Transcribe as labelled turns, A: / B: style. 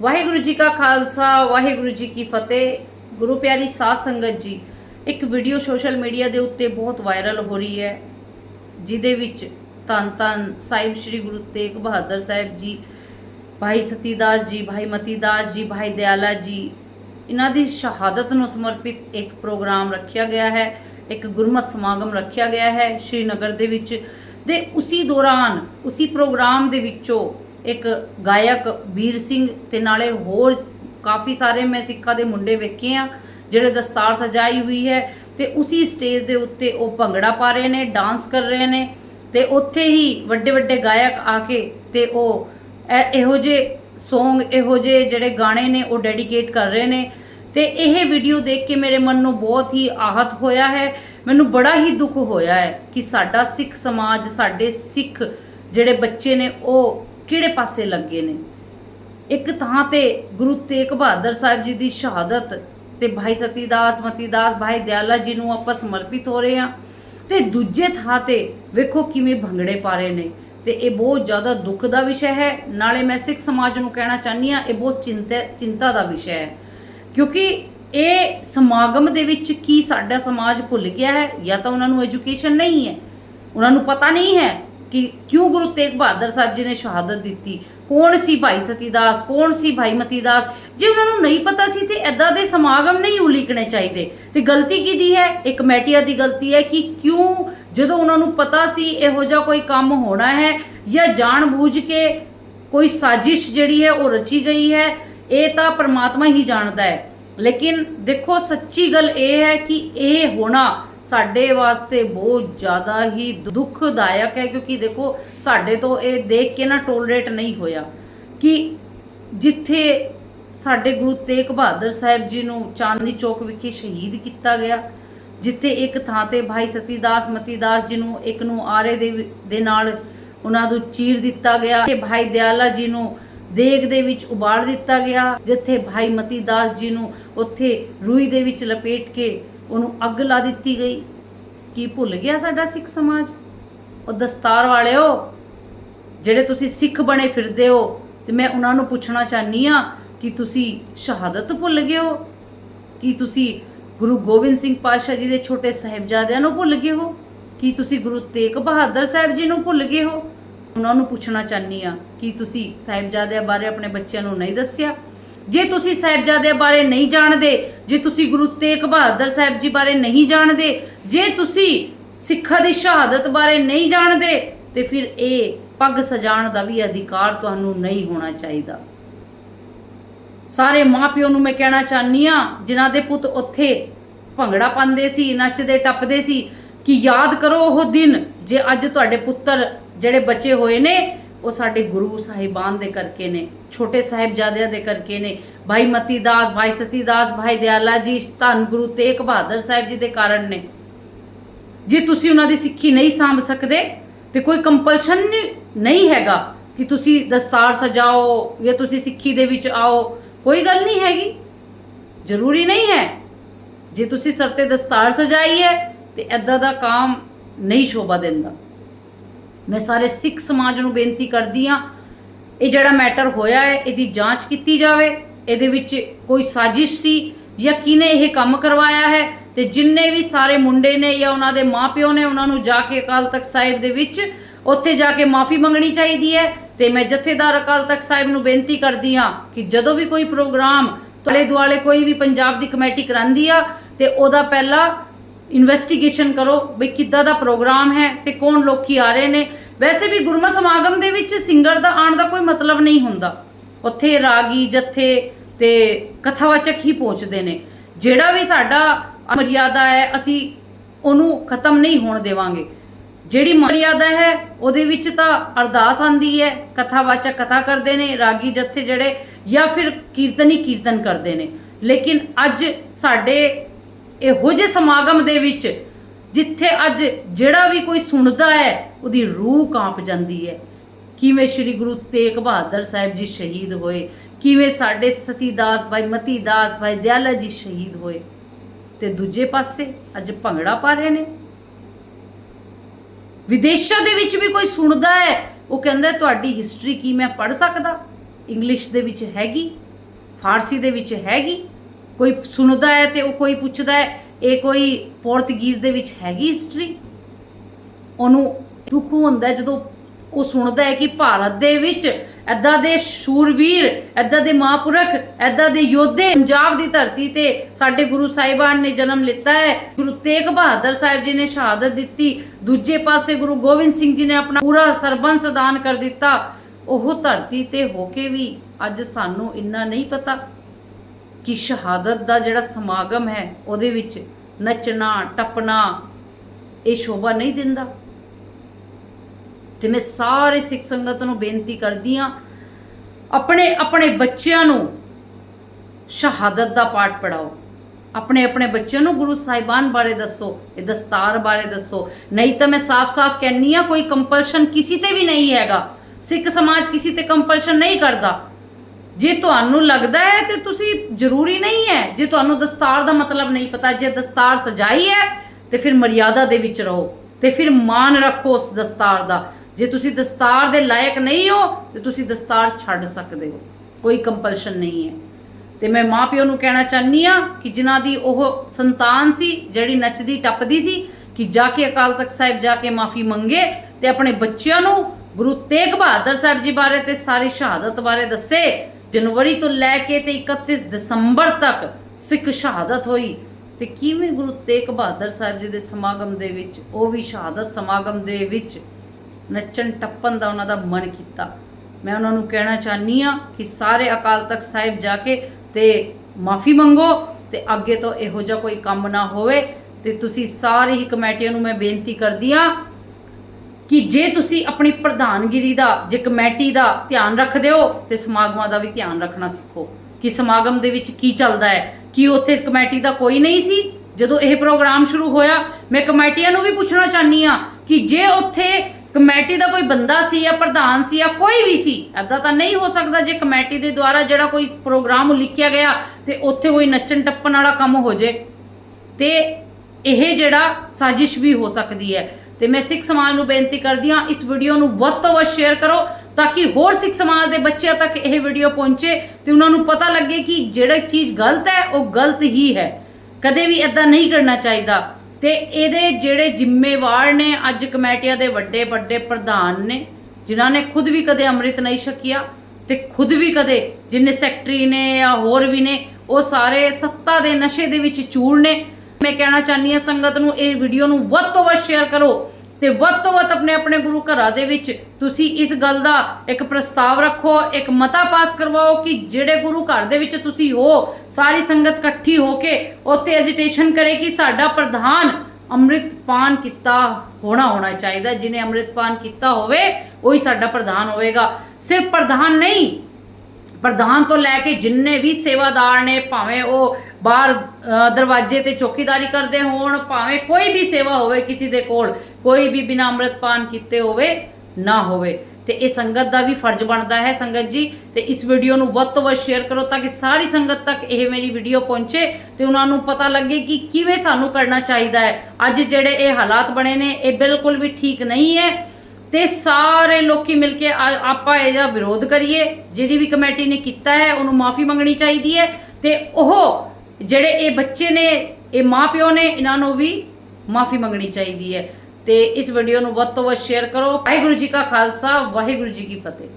A: ਵਾਹਿਗੁਰੂ ਜੀ ਕਾ ਖਾਲਸਾ, ਵਾਹਿਗੁਰੂ ਜੀ ਕੀ ਫਤਿਹ। ਗੁਰੂ ਪਿਆਰੀ ਸਾਧ ਸੰਗਤ ਜੀ, ਇੱਕ ਵੀਡੀਓ ਸੋਸ਼ਲ ਮੀਡੀਆ ਦੇ ਉੱਤੇ ਬਹੁਤ ਵਾਇਰਲ ਹੋ ਰਹੀ ਹੈ, ਜਿਹਦੇ ਵਿੱਚ ਧੰਨ ਧੰਨ ਸਾਹਿਬ ਸ੍ਰੀ ਗੁਰੂ ਤੇਗ ਬਹਾਦਰ ਸਾਹਿਬ ਜੀ, ਭਾਈ ਸਤੀਦਾਸ ਜੀ, ਭਾਈ ਮਤੀਦਾਸ ਜੀ, ਭਾਈ ਦਿਆਲਾ ਜੀ, ਇਹਨਾਂ ਦੀ ਸ਼ਹਾਦਤ ਨੂੰ ਸਮਰਪਿਤ ਇੱਕ ਪ੍ਰੋਗਰਾਮ ਰੱਖਿਆ ਗਿਆ ਹੈ, ਇੱਕ ਗੁਰਮਤ ਸਮਾਗਮ ਰੱਖਿਆ ਗਿਆ ਹੈ ਸ਼੍ਰੀਨਗਰ ਦੇ ਵਿੱਚ। ਦੇ ਉਸੇ ਦੌਰਾਨ, ਉਸੇ ਪ੍ਰੋਗਰਾਮ ਦੇ ਵਿੱਚੋਂ ਇੱਕ ਗਾਇਕ ਵੀਰ ਸਿੰਘ ਤੇ ਨਾਲੇ ਹੋਰ ਕਾਫੀ ਸਾਰੇ ਮੈਂ ਸਿੱਖਾਂ ਦੇ ਮੁੰਡੇ ਵੇਖੇ ਆ, ਜਿਹੜੇ ਦਸਤਾਰ ਸਜਾਈ ਹੋਈ ਹੈ ਤੇ ਉਸੇ ਸਟੇਜ ਦੇ ਉੱਤੇ ਉਹ ਭੰਗੜਾ ਪਾ ਰਹੇ ਨੇ, ਡਾਂਸ ਕਰ ਰਹੇ ਨੇ ਤੇ ਉੱਥੇ ਹੀ ਵੱਡੇ ਵੱਡੇ ਗਾਇਕ ਆ ਕੇ ਤੇ ਉਹ ਇਹ- ਇਹੋ ਜਿਹੇ Song ਇਹੋ ਜਿਹੇ ਜਿਹੜੇ ਗਾਣੇ ਨੇ ਉਹ ਡੈਡੀਕੇਟ ਕਰ ਰਹੇ ਨੇ ਤੇ ਇਹ ਵੀਡੀਓ ਦੇਖ ਕੇ ਮੇਰੇ ਮਨ ਨੂੰ ਬਹੁਤ ਹੀ ਆਹਤ ਹੋਇਆ ਹੈ, ਮੈਨੂੰ ਬੜਾ ਹੀ ਦੁੱਖ ਹੋਇਆ ਹੈ ਕਿ ਸਾਡਾ ਸਿੱਖ ਸਮਾਜ, ਸਾਡੇ ਸਿੱਖ ਜਿਹੜੇ ਬੱਚੇ ਨੇ ਉਹ ਕਿਹੜੇ ਪਾਸੇ ਲੱਗੇ ਨੇ? ਇੱਕ ਥਾਂ ਤੇ ਗੁਰੂ ਤੇਗ ਬਹਾਦਰ ਸਾਹਿਬ ਜੀ ਦੀ ਸ਼ਹਾਦਤ ਤੇ ਭਾਈ ਸਤੀਦਾਸ, ਮਤੀਦਾਸ, ਭਾਈ ਦਿਆਲਾ ਜੀ ਨੂੰ ਆਪਾਂ ਸਮਰਪਿਤ ਹੋ ਰਹੇ ਆ ਤੇ ਦੂਜੇ ਥਾਂ ਤੇ ਵੇਖੋ ਕਿਵੇਂ ਭੰਗੜੇ ਪਾ ਰਹੇ ਨੇ ਤੇ ਇਹ ਬਹੁਤ ਜ਼ਿਆਦਾ ਦੁੱਖ ਦਾ ਵਿਸ਼ਾ ਹੈ। ਨਾਲੇ ਮੈਂ ਸਿੱਖ ਸਮਾਜ ਨੂੰ ਕਹਿਣਾ ਚਾਹਨੀ ਆ ਇਹ ਬਹੁਤ ਚਿੰਤਾ ਚਿੰਤਾ ਦਾ ਵਿਸ਼ਾ ਹੈ। ਕਿਉਂਕਿ ਇਹ ਸਮਾਗਮ ਦੇ ਵਿੱਚ ਕੀ ਸਾਡਾ ਸਮਾਜ ਭੁੱਲ ਗਿਆ ਹੈ ਜਾਂ ਤਾਂ ਉਹਨਾਂ ਨੂੰ ਐਜੂਕੇਸ਼ਨ ਨਹੀਂ ਹੈ, ਉਹਨਾਂ ਨੂੰ ਪਤਾ ਨਹੀਂ ਹੈ ਕਿ ਕਿਉਂ ਗੁਰੂ ਤੇਗ ਬਹਾਦਰ ਸਾਹਿਬ ਜੀ ਨੇ ਸ਼ਹਾਦਤ ਦਿੱਤੀ? ਕੌਣ ਸੀ ਭਾਈ ਸਤੀਦਾਸ? ਕੌਣ ਸੀ ਭਾਈ ਮਤੀਦਾਸ? ਜੇ ਉਹਨਾਂ ਨੂੰ ਨਹੀਂ ਪਤਾ ਸੀ ਤੇ ਐਦਾਂ ਦੇ ਸਮਾਗਮ ਨਹੀਂ ਉਲੀਕਣੇ ਚਾਹੀਦੇ। ਤੇ ਗਲਤੀ ਕਿਹਦੀ ਹੈ? ਇੱਕ ਮੈਟੀਆ ਦੀ ਗਲਤੀ ਹੈ ਕਿ ਕਿਉਂ ਜਦੋਂ ਉਹਨਾਂ ਨੂੰ ਪਤਾ ਸੀ ਇਹੋ ਜਿਹਾ ਕੋਈ ਕੰਮ ਹੋਣਾ ਹੈ ਜਾਂ ਜਾਣਬੁੱਝ ਕੇ ਕੋਈ ਸਾਜ਼ਿਸ਼ ਜਿਹੜੀ ਹੈ ਉਹ ਰਚੀ ਗਈ ਹੈ, ਇਹ ਤਾਂ ਪ੍ਰਮਾਤਮਾ ਹੀ ਜਾਣਦਾ ਹੈ। ਲੇਕਿਨ ਦੇਖੋ, ਸੱਚੀ ਗੱਲ ਇਹ ਹੈ ਕਿ ਇਹ ਹੋਣਾ ਸਾਡੇ ਵਾਸਤੇ ਬਹੁਤ ਜ਼ਿਆਦਾ ਹੀ ਦੁੱਖਦਾਇਕ ਹੈ ਕਿਉਂਕਿ ਦੇਖੋ, ਸਾਡੇ ਤੋਂ ਇਹ ਦੇਖ ਕੇ ਨਾ ਟੋਲਰੇਟ ਨਹੀਂ ਹੋਇਆ ਕਿ ਜਿੱਥੇ ਸਾਡੇ ਗੁਰੂ ਤੇਗ ਬਹਾਦਰ ਸਾਹਿਬ ਜੀ ਨੂੰ ਚਾਂਦਨੀ ਚੌਕ ਵਿਖੇ ਸ਼ਹੀਦ ਕੀਤਾ ਗਿਆ, ਜਿੱਥੇ ਇੱਕ ਥਾਂ ਤੇ ਭਾਈ ਸਤੀਦਾਸ ਮਤੀਦਾਸ ਜੀ ਨੂੰ, ਇੱਕ ਨੂੰ ਆਰੇ ਦੇ ਦੇ ਨਾਲ ਉਹਨਾਂ ਨੂੰ ਚੀਰ ਦਿੱਤਾ ਗਿਆ ਤੇ ਭਾਈ ਦਿਆਲਾ ਜੀ ਨੂੰ ਦੇਗ ਦੇ ਵਿੱਚ ਉਬਾਲ ਦਿੱਤਾ ਗਿਆ, ਜਿੱਥੇ ਭਾਈ ਮਤੀਦਾਸ ਜੀ ਨੂੰ ਉੱਥੇ ਰੂਈ ਦੇ ਵਿੱਚ ਲਪੇਟ ਕੇ ਉਹਨੂੰ ਅੱਗ ਲਾ ਦਿੱਤੀ ਗਈ। ਕੀ ਭੁੱਲ ਗਿਆ ਸਾਡਾ ਸਿੱਖ ਸਮਾਜ? ਉਹ ਦਸਤਾਰ ਵਾਲਿਓ, ਜਿਹੜੇ ਤੁਸੀਂ ਸਿੱਖ ਬਣੇ ਫਿਰਦੇ ਹੋ, ਤੇ ਮੈਂ ਉਹਨਾਂ ਨੂੰ ਪੁੱਛਣਾ ਚਾਹਨੀ ਆ ਕਿ ਤੁਸੀਂ ਸ਼ਹਾਦਤ ਭੁੱਲ ਗਏ ਹੋ? ਕੀ ਤੁਸੀਂ ਗੁਰੂ ਗੋਬਿੰਦ ਸਿੰਘ ਪਾਤਸ਼ਾਹ ਜੀ ਦੇ ਛੋਟੇ ਸਾਹਿਬਜ਼ਾਦਿਆਂ ਨੂੰ ਭੁੱਲ ਗਏ ਹੋ? ਕੀ ਤੁਸੀਂ ਗੁਰੂ ਤੇਗ ਬਹਾਦਰ ਸਾਹਿਬ ਜੀ ਨੂੰ ਭੁੱਲ ਗਏ ਹੋ? ਉਹਨਾਂ ਨੂੰ ਪੁੱਛਣਾ ਚਾਹਨੀ ਆ ਕਿ ਤੁਸੀਂ ਸਾਹਿਬਜ਼ਾਦਿਆਂ ਬਾਰੇ ਆਪਣੇ ਬੱਚਿਆਂ ਨੂੰ ਨਹੀਂ ਦੱਸਿਆ? ਜੇ ਤੁਸੀਂ ਸਾਹਿਬਜ਼ਾਦਿਆਂ ਬਾਰੇ ਨਹੀਂ ਜਾਣਦੇ, ਜੇ ਤੁਸੀਂ ਗੁਰੂ ਤੇਗ ਬਹਾਦਰ ਸਾਹਿਬ ਜੀ ਬਾਰੇ ਨਹੀਂ ਜਾਣਦੇ, ਜੇ ਤੁਸੀਂ ਸਿੱਖਾਂ ਦੀ ਸ਼ਹਾਦਤ ਬਾਰੇ ਨਹੀਂ ਜਾਣਦੇ, ਤੇ ਫਿਰ ਇਹ ਪੱਗ ਸਜਾਉਣ ਦਾ ਵੀ ਅਧਿਕਾਰ ਤੁਹਾਨੂੰ ਨਹੀਂ ਹੋਣਾ ਚਾਹੀਦਾ। ਸਾਰੇ ਮਾਪਿਓ ਨੂੰ ਮੈਂ ਕਹਿਣਾ ਚਾਹਨੀ ਆ ਜਿਨ੍ਹਾਂ ਦੇ ਪੁੱਤ ਉੱਥੇ ਭੰਗੜਾ ਪਾਉਂਦੇ ਸੀ, ਨੱਚਦੇ, ਟੱਪਦੇ ਸੀ, ਕਿ ਯਾਦ ਕਰੋ ਉਹ ਦਿਨ, ਜੇ ਅੱਜ ਤੁਹਾਡੇ ਪੁੱਤਰ ਜਿਹੜੇ ਬਚੇ ਹੋਏ ਨੇ ਉਹ ਸਾਡੇ ਗੁਰੂ ਸਾਹਿਬਾਨ ਦੇ ਕਰਕੇ ਨੇ, ਛੋਟੇ ਸਾਹਿਬਜ਼ਾਦਿਆਂ ਦੇ ਕਰਕੇ ਨੇ। ਭਾਈ ਮਤੀ ਦਾਸ, ਭਾਈ ਸਤੀ ਦਾਸ, ਭਾਈ ਦਿਆਲਾ ਜੀ, ਧੰਨ ਗੁਰੂ ਤੇਗ ਬਹਾਦਰ ਸਾਹਿਬ ਜੀ ਦੇ ਕਾਰਨ ਨੇ। ਜੇ ਤੁਸੀਂ ਉਹਨਾਂ ਦੀ ਸਿੱਖੀ ਨਹੀਂ ਸਾਂਭ ਸਕਦੇ ਤੇ ਕੋਈ ਕੰਪਲਸ਼ਨ ਨਹੀਂ ਹੈਗਾ ਕਿ ਤੁਸੀਂ ਦਸਤਾਰ ਸਜਾਓ ਜਾਂ ਤੁਸੀਂ ਸਿੱਖੀ ਦੇ ਵਿੱਚ ਆਓ, ਕੋਈ ਗੱਲ ਨਹੀਂ ਹੈਗੀ। ਜ਼ਰੂਰੀ ਨਹੀਂ ਹੈ। ਜੇ ਤੁਸੀਂ ਸਿਰ ਤੇ ਦਸਤਾਰ ਸਜਾਈ ਹੈ ਤੇ ਐਦਾਂ ਦਾ ਕੰਮ ਨਹੀਂ ਸ਼ੋਭਾ ਦਿੰਦਾ। ਮੈਂ ਸਾਰੇ ਸਿੱਖ ਸਮਾਜ ਨੂੰ ਬੇਨਤੀ ਕਰਦੀ ਆ ਇਹ ਜਿਹੜਾ ਮੈਟਰ ਹੋਇਆ ਹੈ, ਇਹਦੀ ਜਾਂਚ ਕੀਤੀ ਜਾਵੇ, ਇਹਦੇ ਵਿੱਚ ਕੋਈ ਸਾਜ਼ਿਸ਼ ਸੀ ਜਾਂ ਕਿਨੇ ਇਹ ਕੰਮ ਕਰਵਾਇਆ ਹੈ ਤੇ ਜਿੰਨੇ ਵੀ ਸਾਰੇ ਮੁੰਡੇ ਨੇ ਜਾਂ ਉਹਨਾਂ ਦੇ ਮਾਪਿਓ ਨੇ ਉਹਨਾਂ ਨੂੰ ਜਾ ਕੇ ਅਕਾਲ ਤਖਤ ਸਾਹਿਬ ਦੇ ਵਿੱਚ ਉੱਥੇ ਜਾ ਕੇ ਮਾਫੀ ਮੰਗਣੀ ਚਾਹੀਦੀ ਹੈ ਤੇ ਮੈਂ ਜਥੇਦਾਰ ਅਕਾਲ ਤਖਤ ਸਾਹਿਬ ਨੂੰ ਬੇਨਤੀ ਕਰਦੀ ਹਾਂ ਕਿ ਜਦੋਂ ਵੀ ਕੋਈ ਪ੍ਰੋਗਰਾਮ ਤੁਹਾਡੇ ਦੁਆਲੇ ਕੋਈ ਵੀ ਪੰਜਾਬ ਦੀ ਕਮੇਟੀ ਕਰਾਂਦੀ ਆ ਤੇ ਉਹਦਾ ਪਹਿਲਾ ਇਨਵੈਸਟੀਗੇਸ਼ਨ ਕਰੋ ਵੀ ਕਿੱਦਾਂ ਦਾ ਪ੍ਰੋਗਰਾਮ ਹੈ ਤੇ ਕੌਣ ਲੋਕੀ ਆ ਰਹੇ ਨੇ। ਵੈਸੇ ਵੀ ਗੁਰਮਤ ਸਮਾਗਮ ਦੇ ਵਿੱਚ ਸਿੰਗਰ ਦਾ ਆਉਣ ਦਾ ਕੋਈ ਮਤਲਬ ਨਹੀਂ ਹੁੰਦਾ। ਉੱਥੇ ਰਾਗੀ, ਜੱਥੇ ਤੇ ਕਥਾਵਾਚਕ ਹੀ ਪਹੁੰਚਦੇ ਨੇ। ਜਿਹੜਾ ਵੀ ਸਾਡਾ ਮਰਿਆਦਾ ਹੈ, ਅਸੀਂ ਉਹਨੂੰ ਖਤਮ ਨਹੀਂ ਹੋਣ ਦੇਵਾਂਗੇ। ਜਿਹੜੀ ਮਰਿਆਦਾ ਹੈ, ਉਹਦੇ ਵਿੱਚ ਤਾਂ ਅਰਦਾਸ ਆਂਦੀ ਹੈ, ਕਥਾਵਾਚਕ ਕਥਾ ਕਰਦੇ ਨੇ, ਰਾਗੀ, ਜੱਥੇ ਜਿਹੜੇ, ਜਾਂ ਫਿਰ ਕੀਰਤਨੀ ਕੀਰਤਨ ਕਰਦੇ ਨੇ। ਲੇਕਿਨ ਅੱਜ ਸਾਡੇ ਇਹੋ ਜਿਹੇ ਸਮਾਗਮ ਦੇ ਵਿੱਚ ਜਿੱਥੇ ਅੱਜ ਜਿਹੜਾ ਵੀ ਕੋਈ ਸੁਣਦਾ ਹੈ, ਉਹਦੀ ਰੂਹ ਕਾਂਪ ਜਾਂਦੀ ਹੈ। ਕਿਵੇਂ ਸ੍ਰੀ ਗੁਰੂ ਤੇਗ ਬਹਾਦਰ ਸਾਹਿਬ ਜੀ ਸ਼ਹੀਦ ਹੋਏ, ਕਿਵੇਂ ਸਾਡੇ ਸਤੀਦਾਸ ਭਾਈ ਮਤੀਦਾਸ ਭਾਈ ਦਿਆਲਾ ਜੀ ਸ਼ਹੀਦ ਹੋਏ। ਤੇ ਦੂਜੇ ਪਾਸੇ ਅੱਜ ਭੰਗੜਾ ਪਾ ਰਹੇ ਨੇ। ਵਿਦੇਸ਼ਾਂ ਦੇ ਵਿੱਚ ਵੀ ਕੋਈ ਸੁਣਦਾ ਹੈ, ਉਹ ਕਹਿੰਦਾ, ਤੁਹਾਡੀ ਹਿਸਟਰੀ ਕੀ ਮੈਂ ਪੜ੍ਹ ਸਕਦਾ? ਇੰਗਲਿਸ਼ ਦੇ ਵਿੱਚ ਹੈਗੀ, ਫਾਰਸੀ ਦੇ ਵਿੱਚ ਹੈਗੀ। ਕੋਈ ਸੁਣਦਾ ਹੈ ਤੇ ਉਹ ਕੋਈ ਪੁੱਛਦਾ ਹੈ, ਇਹ ਕੋਈ ਪੋਰਤਗੀਜ਼ ਦੇ ਵਿੱਚ ਹੈਗੀ ਹਿਸਟਰੀ ਉਹਨੂੰ ਦੁੱਖ ਹੁੰਦਾ ਜਦੋਂ ਉਹ ਸੁਣਦਾ ਹੈ ਕਿ ਭਾਰਤ ਦੇ ਵਿੱਚ ਐਦਾਂ ਦੇ ਸ਼ੂਰਵੀਰ ਐਦਾਂ ਦੇ ਮਹਾਂਪੁਰਖ ਐਦਾਂ ਦੇ ਯੋਧੇ ਪੰਜਾਬ ਦੀ ਧਰਤੀ ਤੇ ਸਾਡੇ ਗੁਰੂ ਸਾਹਿਬਾਨ ਨੇ ਜਨਮ ਲਿੱਤਾ ਹੈ। ਗੁਰੂ ਤੇਗ ਬਹਾਦਰ ਸਾਹਿਬ ਜੀ ਨੇ ਸ਼ਹਾਦਤ ਦਿੱਤੀ। ਦੂਜੇ ਪਾਸੇ ਗੁਰੂ ਗੋਬਿੰਦ ਸਿੰਘ ਜੀ ਨੇ ਆਪਣਾ ਪੂਰਾ ਸਰਬੰਸ ਦਾਨ ਕਰ ਦਿੱਤਾ। ਉਹ ਧਰਤੀ ਤੇ ਹੋ ਕੇ ਵੀ ਅੱਜ ਸਾਨੂੰ ਇੰਨਾ ਨਹੀਂ ਪਤਾ। ਕਿ ਸ਼ਹਾਦਤ ਦਾ ਜਿਹੜਾ ਸਮਾਗਮ ਹੈ, ਉਹਦੇ ਵਿੱਚ ਨੱਚਣਾ, ਟੱਪਣਾ, ਇਹ ਸ਼ੋਭਾ ਨਹੀਂ ਦਿੰਦਾ। ਤੇ ਮੈਂ ਸਾਰੇ ਸਿੱਖ ਸੰਗਤ ਨੂੰ ਬੇਨਤੀ ਕਰਦੀ ਆ ਆਪਣੇ ਆਪਣੇ ਬੱਚਿਆਂ ਨੂੰ ਸ਼ਹਾਦਤ ਦਾ ਪਾਠ ਪੜਾਓ ਆਪਣੇ ਆਪਣੇ ਬੱਚਿਆਂ ਨੂੰ ਗੁਰੂ ਸਾਹਿਬਾਨ ਬਾਰੇ ਦੱਸੋ, ਇਹ ਦਸਤਾਰ ਬਾਰੇ ਦੱਸੋ। ਨਹੀਂ ਤਾਂ ਮੈਂ ਸਾਫ਼-ਸਾਫ਼ ਕਹਿੰਨੀ ਆ ਕੋਈ ਕੰਪਲਸ਼ਨ ਕਿਸੇ ਤੇ ਵੀ ਨਹੀਂ ਹੈਗਾ। ਸਿੱਖ ਸਮਾਜ ਕਿਸੇ ਤੇ ਕੰਪਲਸ਼ਨ ਨਹੀਂ ਕਰਦਾ। ਜੇ ਤੁਹਾਨੂੰ ਲੱਗਦਾ ਹੈ ਤੇ ਤੁਸੀਂ ਜ਼ਰੂਰੀ ਨਹੀਂ ਹੈ, ਜੇ ਤੁਹਾਨੂੰ ਦਸਤਾਰ ਦਾ ਮਤਲਬ ਨਹੀਂ ਪਤਾ, ਜੇ ਦਸਤਾਰ ਸਜਾਈ ਹੈ, ਤੇ ਫਿਰ ਮਰਿਆਦਾ ਦੇ ਵਿੱਚ ਰਹੋ, ਤੇ ਫਿਰ ਮਾਨ ਰੱਖੋ ਉਸ ਦਸਤਾਰ ਦਾ। ਜੇ ਤੁਸੀਂ ਦਸਤਾਰ ਦੇ ਲਾਇਕ ਨਹੀਂ ਹੋ, ਤੇ ਤੁਸੀਂ ਦਸਤਾਰ ਛੱਡ ਸਕਦੇ ਹੋ। ਕੋਈ ਕੰਪਲਸ਼ਨ ਨਹੀਂ ਹੈ। ਤੇ ਮੈਂ ਮਾਪਿਓ ਨੂੰ ਕਹਿਣਾ ਚਾਹਨੀ ਆ ਕਿ ਜਿਨ੍ਹਾਂ ਦੀ ਉਹ ਸੰਤਾਨ ਸੀ, ਜਿਹੜੀ ਨੱਚਦੀ, ਟੱਪਦੀ ਸੀ, ਕਿ ਜਾ ਕੇ ਅਕਾਲ ਤਖਤ ਸਾਹਿਬ ਜਾ ਕੇ ਮਾਫੀ ਮੰਗੇ ਤੇ ਆਪਣੇ ਬੱਚਿਆਂ ਨੂੰ ਗੁਰੂ ਤੇਗ ਬਹਾਦਰ ਸਾਹਿਬ ਜੀ ਬਾਰੇ ਤੇ ਸਾਰੀ ਸ਼ਹਾਦਤ ਬਾਰੇ ਦੱਸੇ ਜਨਵਰੀ ਤੋਂ ਲੈ ਕੇ ਤੇ 31 ਦਸੰਬਰ ਤੱਕ ਸਿੱਖ ਸ਼ਹਾਦਤ ਹੋਈ। ਤੇ ਕਿਵੇਂ ਗੁਰੂ ਤੇਗ ਬਹਾਦਰ ਸਾਹਿਬ ਜੀ ਦੇ ਸਮਾਗਮ ਦੇ ਵਿੱਚ, ਉਹ ਵੀ ਸ਼ਹਾਦਤ ਸਮਾਗਮ ਦੇ ਵਿੱਚ ਨੱਚਣ ਟੱਪਣ ਦਾ ਉਹਨਾਂ ਦਾ ਮਨ ਕੀਤਾ। ਮੈਂ ਉਹਨਾਂ ਨੂੰ ਕਹਿਣਾ ਚਾਹਨੀ ਆ ਕਿ ਸਾਰੇ ਅਕਾਲ ਤਖਤ ਸਾਹਿਬ ਜਾ ਕੇ ਤੇ ਮਾਫੀ ਮੰਗੋ ਤੇ ਅੱਗੇ ਤੋਂ ਇਹੋ ਜਿਹਾ ਕੋਈ ਕੰਮ ਨਾ ਹੋਵੇ ਤੇ ਤੁਸੀਂ ਸਾਰੇ ਹੀ ਕਮੇਟੀਆਂ ਨੂੰ ਮੈਂ ਬੇਨਤੀ ਕਰਦੀ ਆ ਕਿ ਜੇ ਤੁਸੀਂ ਆਪਣੀ ਪ੍ਰਧਾਨਗਿਰੀ ਦਾ, ਜੇ ਕਮੇਟੀ ਦਾ ਧਿਆਨ ਰੱਖਦੇ ਹੋ, ਤੇ ਸਮਾਗਮਾਂ ਦਾ ਵੀ ਧਿਆਨ ਰੱਖਣਾ ਸਿੱਖੋ। ਕਿ ਸਮਾਗਮ ਦੇ ਵਿੱਚ ਕੀ ਚੱਲਦਾ ਹੈ? ਕਿ ਉੱਥੇ ਕਮੇਟੀ ਦਾ ਕੋਈ ਨਹੀਂ ਸੀ? ਜਦੋਂ ਇਹ ਪ੍ਰੋਗਰਾਮ ਸ਼ੁਰੂ ਹੋਇਆ, ਮੈਂ ਕਮੇਟੀਆਂ ਨੂੰ ਵੀ ਪੁੱਛਣਾ ਚਾਹਨੀ ਆ ਕਿ ਜੇ ਉੱਥੇ ਕਮੇਟੀ ਦਾ ਕੋਈ ਬੰਦਾ ਸੀ ਜਾਂ ਪ੍ਰਧਾਨ ਸੀ ਜਾਂ ਕੋਈ ਵੀ ਸੀ, ਐਦਾਂ ਤਾਂ ਨਹੀਂ ਹੋ ਸਕਦਾ ਜੇ ਕਮੇਟੀ ਦੇ ਦੁਆਰਾ ਜਿਹੜਾ ਕੋਈ ਪ੍ਰੋਗਰਾਮ ਲਿਖਿਆ ਗਿਆ ਤੇ ਉੱਥੇ ਕੋਈ ਨੱਚਣ ਟੱਪਣ ਵਾਲਾ ਕੰਮ ਹੋ ਜੇ। ਤੇ ਇਹ ਜਿਹੜਾ ਸਾਜ਼ਿਸ਼ ਵੀ ਹੋ ਸਕਦੀ ਹੈ। ਤੇ ਮੈਂ ਸਿੱਖ ਸਮਾਜ ਨੂੰ ਬੇਨਤੀ ਕਰਦੀ ਹਾਂ, ਇਸ ਵੀਡੀਓ ਨੂੰ ਵੱਧ ਤੋਂ ਵੱਧ ਸ਼ੇਅਰ ਕਰੋ ਤਾਂ ਕਿ ਹੋਰ ਸਿੱਖ ਸਮਾਜ ਦੇ ਬੱਚਿਆਂ ਤੱਕ ਇਹ ਵੀਡੀਓ ਪਹੁੰਚੇ ਤੇ ਉਹਨਾਂ ਨੂੰ ਪਤਾ ਲੱਗੇ ਕਿ ਜਿਹੜਾ ਚੀਜ਼ ਗਲਤ ਹੈ, ਉਹ ਗਲਤ ਹੀ ਹੈ। ਕਦੇ ਵੀ ਇਦਾਂ ਨਹੀਂ ਕਰਨਾ ਚਾਹੀਦਾ। ਤੇ ਇਹਦੇ ਜਿਹੜੇ ਜ਼ਿੰਮੇਵਾਰ ਨੇ, ਅੱਜ ਕਮੇਟੀਆਂ ਦੇ ਵੱਡੇ ਵੱਡੇ ਪ੍ਰਧਾਨ ਨੇ, ਜਿਨ੍ਹਾਂ ਨੇ ਖੁਦ ਵੀ ਕਦੇ ਅੰਮ੍ਰਿਤ ਨਹੀਂ ਛਕਿਆ ਤੇ ਖੁਦ ਵੀ ਕਦੇ ਜਿੰਨੇ ਸੈਕਟਰੀ ਨੇ ਜਾਂ ਹੋਰ ਵੀ ਨੇ, ਉਹ ਸਾਰੇ ਸੱਤਾ ਦੇ ਨਸ਼ੇ ਦੇ ਵਿੱਚ ਚੂਰ ਨੇ। ਮੈਂ ਕਹਿਣਾ ਚਾਹਨੀ ਹਾਂ, ਸੰਗਤ ਨੂੰ ਇਹ ਵੀਡੀਓ ਨੂੰ ਵੱਧ ਤੋਂ ਵੱਧ ਸ਼ੇਅਰ ਕਰੋ ਤੇ ਵੱਧ ਤੋਂ ਵੱਧ ਆਪਣੇ ਆਪਣੇ ਗੁਰੂ ਘਰਾਂ ਦੇ ਵਿੱਚ ਤੁਸੀਂ ਇਸ ਗੱਲ ਦਾ ਇੱਕ ਪ੍ਰਸਤਾਵ ਰੱਖੋ, ਇੱਕ ਮਤਾ ਪਾਸ ਕਰਵਾਓ ਕਿ ਜਿਹੜੇ ਗੁਰੂ ਘਰ ਦੇ ਵਿੱਚ ਤੁਸੀਂ ਹੋ, ਸਾਰੀ ਸੰਗਤ ਇਕੱਠੀ ਹੋ ਕੇ ਉੱਥੇ ਐਜੀਟੇਸ਼ਨ ਕਰੇ ਕਿ ਸਾਡਾ ਪ੍ਰਧਾਨ ਅੰਮ੍ਰਿਤਪਾਨ ਕੀਤਾ ਹੋਣਾ ਹੋਣਾ ਚਾਹੀਦਾ, ਜਿਹਨੇ ਅੰਮ੍ਰਿਤਪਾਨ ਕੀਤਾ ਹੋਵੇ, ਉਹੀ ਸਾਡਾ ਪ੍ਰਧਾਨ ਹੋਵੇਗਾ। ਸਿਰਫ ਪ੍ਰਧਾਨ ਨਹੀਂ ਪ੍ਰਧਾਨ ਤੋਂ ਲੈ ਕੇ ਜਿੰਨੇ ਵੀ ਸੇਵਾਦਾਰ ਨੇ, ਭਾਵੇਂ ਉਹ ਬਾਹਰ ਦਰਵਾਜ਼ੇ ਤੇ ਚੌਕੀਦਾਰੀ ਕਰਦੇ ਹੋਣ, ਭਾਵੇਂ ਕੋਈ ਵੀ ਸੇਵਾ ਹੋਵੇ ਕਿਸੇ ਦੇ ਕੋਲ, ਕੋਈ ਵੀ ਬਿਨਾਂ ਅੰਮ੍ਰਿਤਪਾਨ ਕੀਤੇ ਹੋਵੇ, ਨਾ ਹੋਵੇ। ਤੇ ਇਹ ਸੰਗਤ ਦਾ ਵੀ ਫਰਜ਼ ਬਣਦਾ ਹੈ ਸੰਗਤ ਜੀ। ਤੇ ਇਸ ਵੀਡੀਓ ਨੂੰ ਵੱਧ ਤੋਂ ਵੱਧ ਸ਼ੇਅਰ ਕਰੋ ਤਾਂ ਕਿ ਸਾਰੀ ਸੰਗਤ ਤੱਕ ਇਹ ਮੇਰੀ ਵੀਡੀਓ ਪਹੁੰਚੇ ਤੇ ਉਹਨਾਂ ਨੂੰ ਪਤਾ ਲੱਗੇ ਕਿ ਕਿਵੇਂ ਸਾਨੂੰ ਕਰਨਾ ਚਾਹੀਦਾ ਹੈ। ਅੱਜ ਜਿਹੜੇ ਇਹ ਹਾਲਾਤ ਬਣੇ ਨੇ, ਇਹ ਬਿਲਕੁਲ ਵੀ ਠੀਕ ਨਹੀਂ ਹੈ। ਤੇ ਸਾਰੇ ਲੋਕੀ ਮਿਲ ਕੇ ਆਪਾਂ ਇਹਦਾ ਵਿਰੋਧ ਕਰੀਏ। ਜਿਹੜੀ ਵੀ ਕਮੇਟੀ ਨੇ ਕੀਤਾ ਹੈ, ਉਹਨੂੰ ਮਾਫੀ ਮੰਗਣੀ ਚਾਹੀਦੀ ਹੈ ਤੇ ਉਹ ਜਿਹੜੇ ਇਹ ਬੱਚੇ ਨੇ, ਇਹ ਮਾਪਿਓ ਨੇ, ਇਹਨਾਂ ਨੂੰ ਵੀ ਮਾਫੀ ਮੰਗਣੀ ਚਾਹੀਦੀ ਹੈ। ਤੇ ਇਸ ਵੀਡੀਓ ਨੂੰ ਵੱਧ ਤੋਂ ਵੱਧ ਸ਼ੇਅਰ ਕਰੋ। ਵਾਹਿਗੁਰੂ ਜੀ ਕਾ ਖਾਲਸਾ, ਵਾਹਿਗੁਰੂ ਜੀ ਕੀ ਫਤਿਹ।